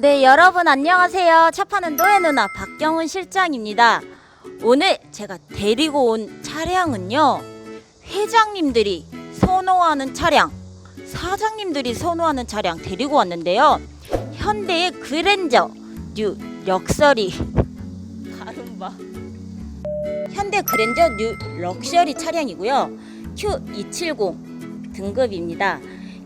네, 여러분 안녕하세요. 차 파는 노예 누나 박경은 실장입니다. 오늘 제가 데리고 온 차량은요. 회장님들이 선호하는 차량, 사장님들이 선호하는 차량 데리고 왔는데요. 현대의 그랜저 뉴 럭셔리 가름바 현대 그랜저 뉴 럭셔리 차량이고요. Q270 등급입니다.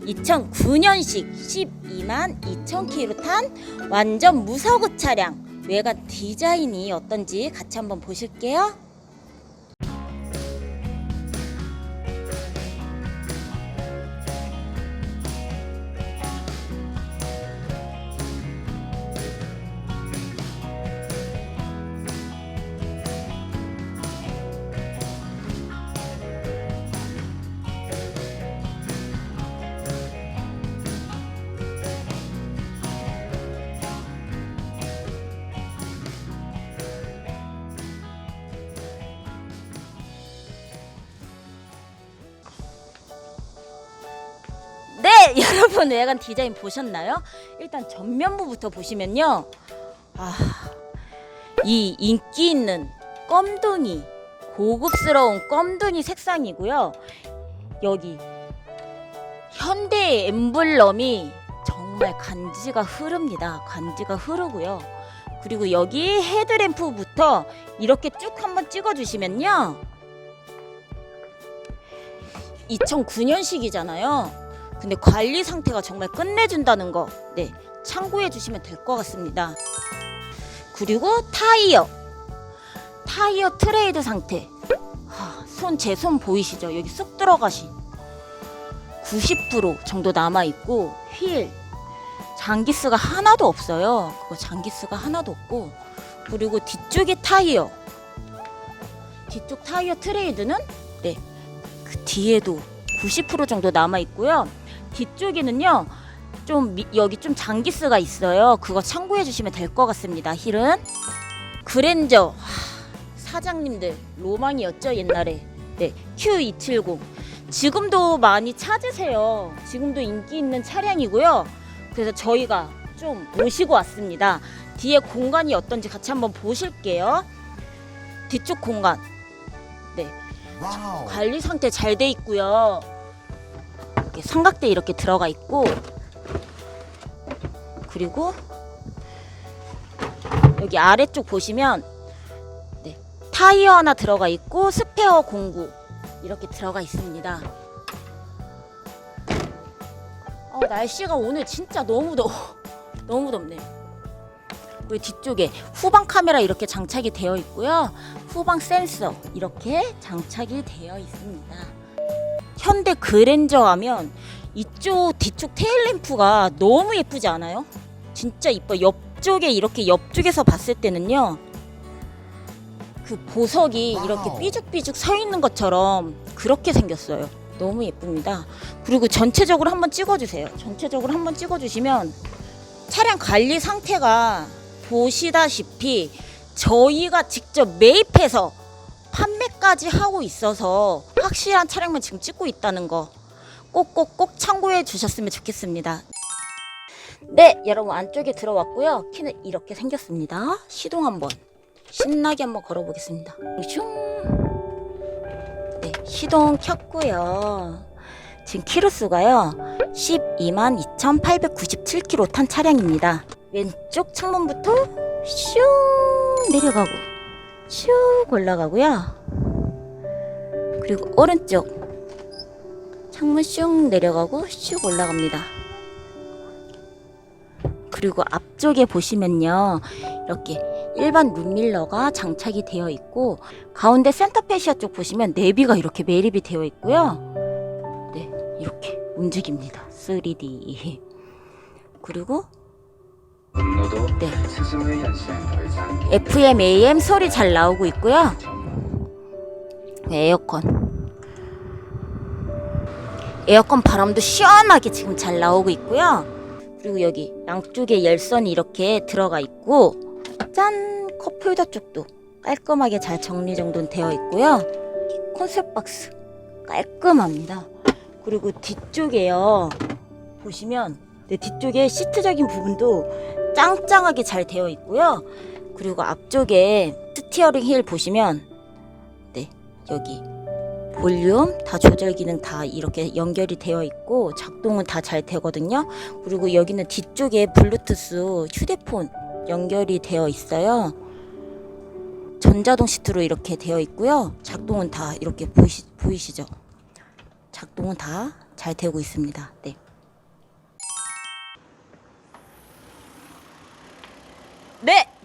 2009년식 12만 2천 킬로 탄 완전 무사고 차량 외관 디자인이 어떤지 같이 한번 보실게요. 네, 여러분 외관 디자인 보셨나요? 일단 전면부부터 보시면요. 아, 이 인기 있는 껌둥이 고급스러운 껌둥이 색상이고요. 여기 현대 엠블럼이 정말 간지가 흐릅니다. 간지가 흐르고요. 그리고 여기 헤드램프부터 이렇게 쭉 한번 찍어 주시면요. 2009년식이잖아요. 근데 관리 상태가 정말 끝내준다는 거, 네, 참고해 주시면 될 것 같습니다. 그리고 타이어, 타이어 트레이드 상태. 손 제 손 보이시죠? 여기 쏙 들어가신 90% 정도 남아 있고 휠 장기스가 하나도 없어요. 그거 장기스가 하나도 없고 그리고 뒤쪽에 타이어 뒤쪽 타이어 트레이드는 네, 그 뒤에도 90% 정도 남아 있고요. 뒤쪽에는요. 좀 미- 여기 좀 장기스가 있어요. 그거 참고해 주시면 될 것 같습니다. 힐은 그랜저 하, 사장님들 로망이었죠 옛날에. 네 Q270 지금도 많이 찾으세요. 지금도 인기 있는 차량이고요. 그래서 저희가 좀 모시고 왔습니다. 뒤에 공간이 어떤지 같이 한번 보실게요. 뒤쪽 공간 와우. 관리 상태 잘 돼 있고요. 이렇게 삼각대 이렇게 들어가 있고 그리고 여기 아래쪽 보시면 네, 타이어 하나 들어가 있고 스페어 공구 이렇게 들어가 있습니다. 어, 날씨가 오늘 진짜 너무 더워. 너무 덥네요. 그리고 뒤쪽에 후방 카메라 이렇게 장착이 되어 있고요. 후방 센서 이렇게 장착이 되어 있습니다. 현대 그랜저 하면 이쪽 뒤쪽 테일램프가 너무 예쁘지 않아요? 진짜 이뻐. 옆쪽에 이렇게 옆쪽에서 봤을 때는요. 그 보석이 이렇게. 삐죽삐죽 서 있는 것처럼 그렇게 생겼어요. 너무 예쁩니다. 그리고 전체적으로 한번 찍어주세요. 전체적으로 한번 찍어주시면 차량 관리 상태가 보시다시피 저희가 직접 매입해서 판매까지 하고 있어서 확실한 차량만 지금 찍고 있다는 거 꼭꼭꼭 참고해 주셨으면 좋겠습니다. 네, 여러분 안쪽에 들어왔고요. 키는 이렇게 생겼습니다. 시동 한번 신나게 한번 걸어보겠습니다. 슝. 네, 시동 켰고요. 지금 키로수가요. 12만 2,897km 탄 차량입니다. 왼쪽 창문부터 슝 내려가고 쭉 올라가고요. 그리고 오른쪽 창문 슝 내려가고 쭉 올라갑니다. 그리고 앞쪽에 보시면요. 이렇게 일반 룸밀러가 장착이 되어 있고 가운데 센터 페시아 쪽 보시면 내비가 이렇게 매립이 되어 있고요. 네, 이렇게 움직입니다. 3D. 그리고 네. FM, AM 소리 잘 나오고 있고요. 에어컨. 에어컨 바람도 시원하게 지금 잘 나오고 있고요. 그리고 여기 양쪽에 열선이 이렇게 들어가 있고 짠 컵홀더 쪽도 깔끔하게 잘 정리 정돈 되어 있고요. 콘셉 박스 깔끔합니다. 그리고 뒤쪽에요. 보시면 네, 뒤쪽에 시트적인 부분도 짱짱하게 잘 되어 있고요. 그리고 앞쪽에 스티어링 휠 보시면 네 여기 볼륨 다 조절 기능 다 이렇게 연결이 되어 있고 작동은 다 잘 되거든요. 그리고 여기는 뒤쪽에 블루투스 휴대폰 연결이 되어 있어요. 전자동 시트로 이렇게 되어 있고요. 작동은 다 이렇게 보이시, 보이시죠? 작동은 다 잘 되고 있습니다. 네. 네,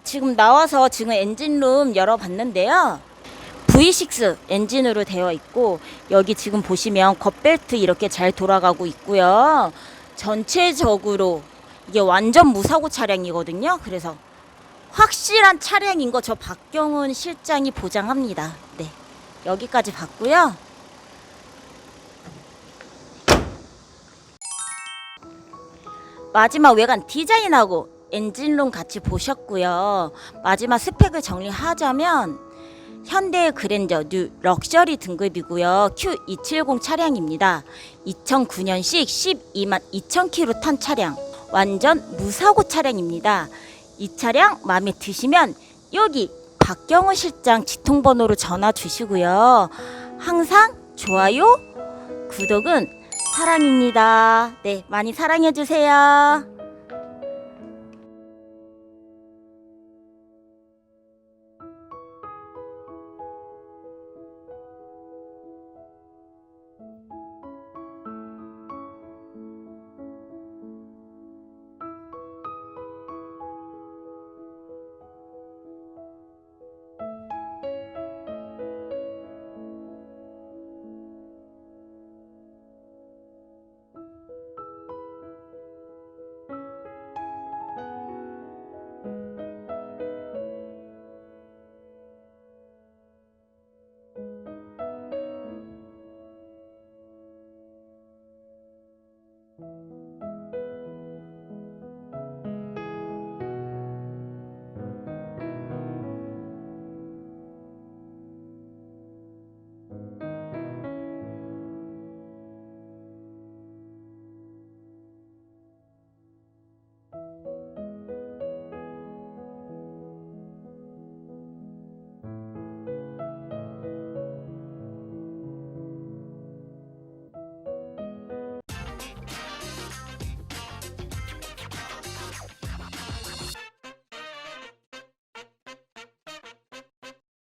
지금 나와서 지금 엔진룸 열어봤는데요. V6 엔진으로 되어 있고 여기 지금 보시면 겉벨트 이렇게 잘 돌아가고 있고요. 전체적으로 이게 완전 무사고 차량이거든요. 그래서 확실한 차량인 거 저 박경훈 실장이 보장합니다. 네. 여기까지 봤고요. 마지막 외관 디자인하고 엔진룸 같이 보셨고요. 마지막 스펙을 정리하자면 현대 그랜저 뉴 럭셔리 등급이고요. Q270 차량입니다. 2009년식 12만 2천 킬로 탄 차량. 완전 무사고 차량입니다. 이 차량 마음에 드시면 여기 박경호 실장 지통번호로 전화 주시고요. 항상 좋아요, 구독은 사랑입니다. 네, 많이 사랑해 주세요.